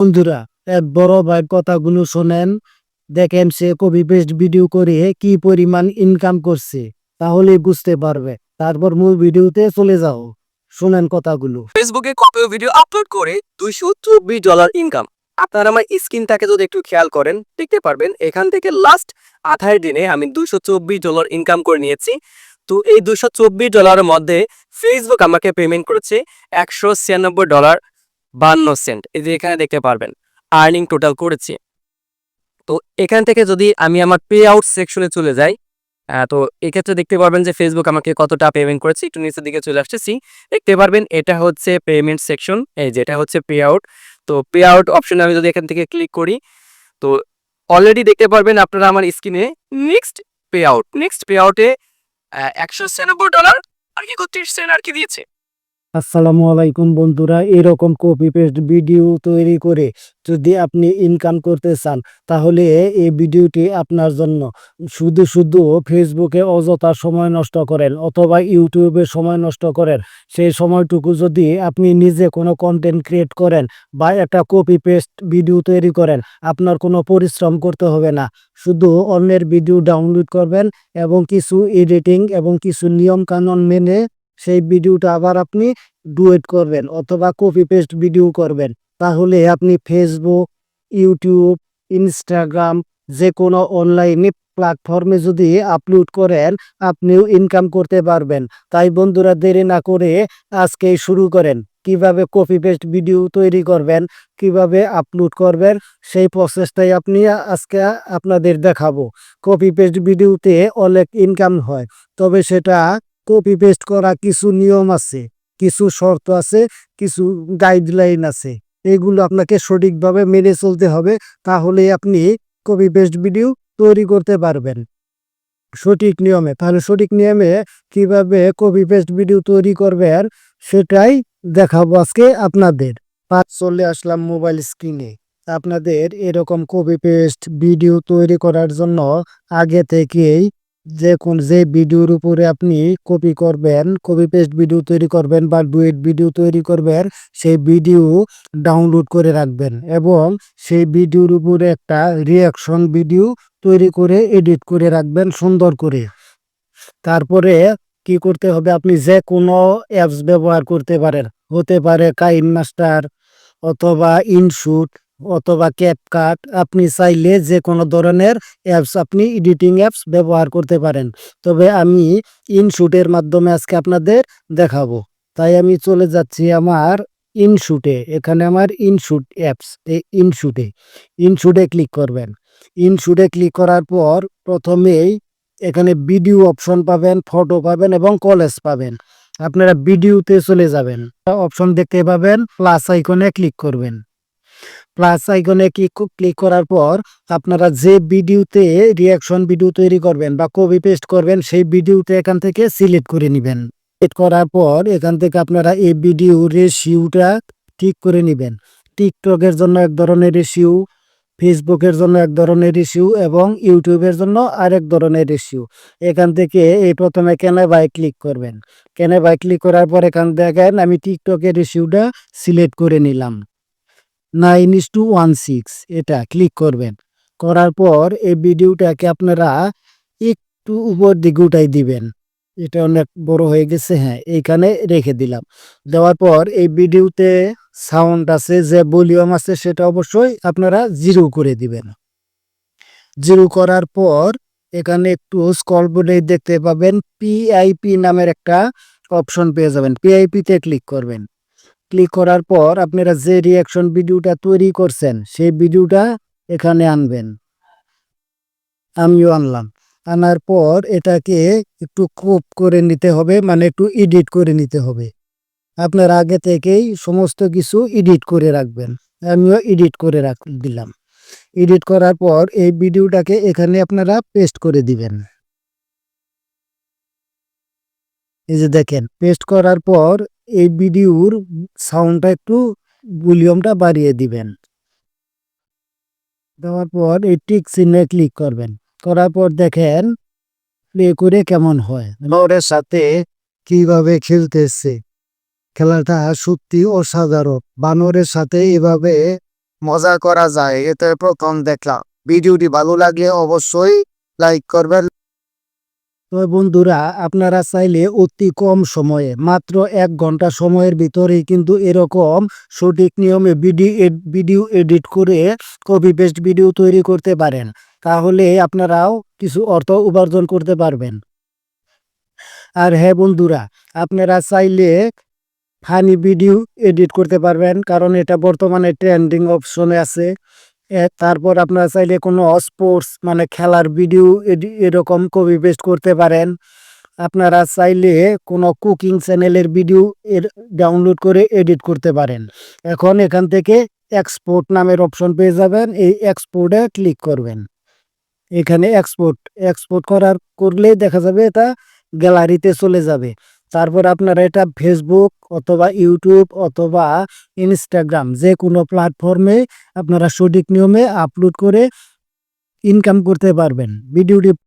বন্ধুরা এক বড় ভাই কথাগুলো শোনেন। দেখেন সে কপি পেস্ট ভিডিও করে কি পরিমাণ ইনকাম করছে তাহলে বুঝতে পারবে। তারপর মূল ভিডিওতে চলে যাও। শোনেন কথাগুলো। ফেসবুকে কত ভিডিও আপলোড করে দুইশো চব্বিশ ডলার ইনকাম আপনারা আমার স্ক্রিনটাকে যদি একটু খেয়াল করেন, দেখতে পারবেন এখান থেকে লাস্ট আঠাশ দিনে আমি দুইশো চব্বিশ ডলার ইনকাম করে নিয়েছি। তো এই দুশো চব্বিশ ডলারের মধ্যে ফেসবুক আমাকে পেমেন্ট করেছে একশো ছিয়ানব্বই ডলার বান্ন সেন্ট। এই যে এখানে দেখতে পারবেন আর্নিং টোটাল করেছি। তো এখান থেকে যদি আমি আমার পে আউট সেকশনে চলে যাই তো এক্ষেত্রে দেখতে পারবেন যে ফেসবুক আমাকে কতটা পেমেন্ট করেছে। একটু নিচের দিকে চলে আসতেছি। দেখতে পারবেন এটা হচ্ছে পেমেন্ট সেকশন এই যেটা হচ্ছে পে আউট তো পে আউট অপশনে আমি যদি এখান থেকে ক্লিক করি, তো অলরেডি দেখতে পারবেন আপনারা আমার স্ক্রিনে next pay out next pay আউটে একশো ছিয়ানব্বই ডলার আর কি একত্রিশ সেন্ট আর কি দিয়েছে। আসসালামু আলাইকুম বন্ধুরা, এরকম কপি পেস্ট ভিডিও তৈরি করে যদি আপনি ইনকাম করতে চান, তাহলে এই ভিডিওটি আপনার জন্য। শুধু শুধু ফেসবুকে অযথা সময় নষ্ট করেন অথবা ইউটিউবে সময় নষ্ট করেন, সেই সময়টুকু যদি আপনি নিজে কোনো কন্টেন্ট ক্রিয়েট করেন বা একটা কপি পেস্ট ভিডিও তৈরি করেন, আপনার কোনো পরিশ্রম করতে হবে না। শুধু অন্যের ভিডিও ডাউনলোড করবেন এবং কিছু এডিটিং এবং কিছু নিয়ম কানুন মেনে সেই ভিডিওটা আবার আপনি ডুয়েট করবেন অথবা কপি পেস্ট ভিডিও করবেন। তাহলে আপনি ফেসবুক ইউটিউব ইনস্টাগ্রাম যে কোনো অনলাইন প্ল্যাটফর্মে যদি আপলোড করেন, আপনিও ইনকাম করতে পারবেন। তাই বন্ধুরা, দেরি না করে আজকেই শুরু করেন। কীভাবে কপি পেস্ট ভিডিও তৈরি করবেন, কীভাবে আপলোড করবেন, সেই প্রসেসটাই আপনি আজকে আপনাদের দেখাবো। কপি পেস্ট ভিডিওতে অনেক ইনকাম হয়, তবে সেটা কপি পেস্ট করা কিছু নিয়ম আছে, কিছু শর্ত আছে, কিছু গাইডলাইন আছে। এগুলো আপনাকে সঠিকভাবে মেনে চলতে হবে তাহলে আপনি কপি পেস্ট ভিডিও তৈরি করতে পারবেন। সঠিক নিয়মে, তাহলে সঠিক নিয়মে কীভাবে কপি পেস্ট ভিডিও তৈরি করবেন, সেটাই দেখাবো আজকে আপনাদের। পাঁচ চলে আসলাম মোবাইল স্ক্রিনে আপনাদের এরকম কপি পেস্ট ভিডিও তৈরি করার জন্য আগে থেকেই যে কোন যে ভিডিওর উপরে আপনি কপি করবেন কপি পেস্ট ভিডিও তৈরি করবেন বা ডুয়েট ভিডিও তৈরি করবেন, সেই ভিডিও ডাউনলোড করে রাখবেন এবং সেই ভিডিওর উপরে একটা রিয়াকশন ভিডিও তৈরি করে এডিট করে রাখবেন সুন্দর করে। তারপরে কি করতে হবে? আপনি যে কোনো অ্যাপস ব্যবহার করতে পারেন। হতে পারে কাইন মাস্টার অথবা ইনশুট অথবা ক্যাপকাট আপনি চাইলে যে কোনো ধরনের অ্যাপস আপনি এডিটিং অ্যাপস ব্যবহার করতে পারেন। তবে আমি ইনশুটের মাধ্যমে আজকে আপনাদের দেখাবো। তাই আমি চলে যাচ্ছি আমার ইনশুটে এখানে আমার ইনশুট অ্যাপস এই ইনশুটে ইনশুটে ক্লিক করবেন। ইনশুটে ক্লিক করার পর প্রথমেই এখানে ভিডিও অপশন পাবেন ফটো পাবেন এবং কলেজ পাবেন। আপনারা ভিডিওতে চলে যাবেন। অপশন দেখতে পাবেন প্লাস আইকনে ক্লিক করবেন। প্লাস আইকনে ক্লিক করার পর আপনারা যে ভিডিওতে রিয়াকশন ভিডিও তৈরি করবেন বা কপি পেস্ট করবেন, সেই ভিডিওতে এখান থেকে সিলেক্ট করে নেবেন। সিলেক্ট করার পর এখান থেকে আপনারা এই ভিডিও রেশিওটা ঠিক করে নেবেন। টিকটকের জন্য এক ধরনের রেশিও ফেসবুকের জন্য এক ধরনের রেশিও এবং ইউটিউবের জন্য আরেক ধরনের রেশিও এখান থেকে এই প্রথমে কেনে বাই ক্লিক করবেন। কেনে বাই ক্লিক করার পর এখান দেখেন আমি টিকটকের রেশিওটা সিলেক্ট করে নিলাম। Nine is two one six এটা ক্লিক করবেন। করার পর এই ভিডিওটাকে আপনারা একটু উপর দিকে উঠাই দিবেন। এটা অনেক বড় হয়ে গেছে হ্যাঁ এইখানে রেখে দিলাম। দেওয়ার পর এই ভিডিওতে সাউন্ড আছে, যে ভলিউম আছে, সেটা অবশ্যই আপনারা জিরো করে দিবেন। জিরো করার পর এখানে একটু স্কল বোর্ডে দেখতে পাবেন পিআইপি নামের একটা অপশন পেয়ে যাবেন। পিআইপিতে ক্লিক করবেন। ক্লিক করার পর আপনারা যে রিয়াকশন ভিডিওটা তৈরি করছেন, সেই ভিডিওটা এখানে আনবেন। আমিও আনলাম। আনার পর এটাকে একটু ক্রপ করে নিতে হবে মানে একটু এডিট করে নিতে হবে। আপনার আগে থেকেই সমস্ত কিছু এডিট করে রাখবেন। আমিও এডিট করে রাখ, দিলাম। এডিট করার পর এই ভিডিওটাকে এখানে আপনারা পেস্ট করে দিবেন। এই যে দেখেন পেস্ট করার পর এই ভিডিওর সাউন্ডটা একটু ভলিউমটা বাড়িয়ে দিবেন। দেওয়ার পর এই টিক চিহ্নে ক্লিক করবেন। করার পর দেখেন প্লে করে কেমন হয়। ওরের সাথে কীভাবে খেলতেছে, খেলাটা সত্যি অসাধারণ। বানরের সাথে এভাবে মজা করা যায় এটা প্রথম দেখলাম। ভিডিওটি ভালো লাগলে অবশ্যই লাইক করবেন তো বন্ধুরা, আপনারা চাইলে অতি কম সময়ে, মাত্র এক ঘণ্টা সময়ের ভিতরেই কিন্তু এরকম সঠিক নিয়মে ভিডিও ভিডিও এডিট করে কপি পেস্ট ভিডিও তৈরি করতে পারেন। তাহলে আপনারাও কিছু অর্থ উপার্জন করতে পারবেন। আর হ্যাঁ বন্ধুরা, আপনারা চাইলে ফানি ভিডিও এডিট করতে পারবেন, কারণ এটা বর্তমানে ট্রেন্ডিং অপশনে আছে। এ, তারপর আপনারা চাইলে কোনো স্পোর্টস মানে খেলার ভিডিও এরকম কপি পেস্ট করতে পারেন। আপনারা চাইলে কোনো কুকিং চ্যানেলের ভিডিও এর ডাউনলোড করে এডিট করতে পারেন। এখন এখান থেকে এক্সপোর্ট নামের অপশন পেয়ে যাবেন। এই এক্সপোর্টে ক্লিক করবেন। এখানে এক্সপোর্ট এক্সপোর্ট করার করলেই দেখা যাবে এটা গ্যালারিতে চলে যাবে। তারপর আপনারা এটা ফেসবুক অথবা ইউটিউব অথবা ইনস্টাগ্রাম যে কোনো প্ল্যাটফর্মে আপনারা সঠিক নিয়মে আপলোড করে ইনকাম করতে পারবেন। ভিডিওটি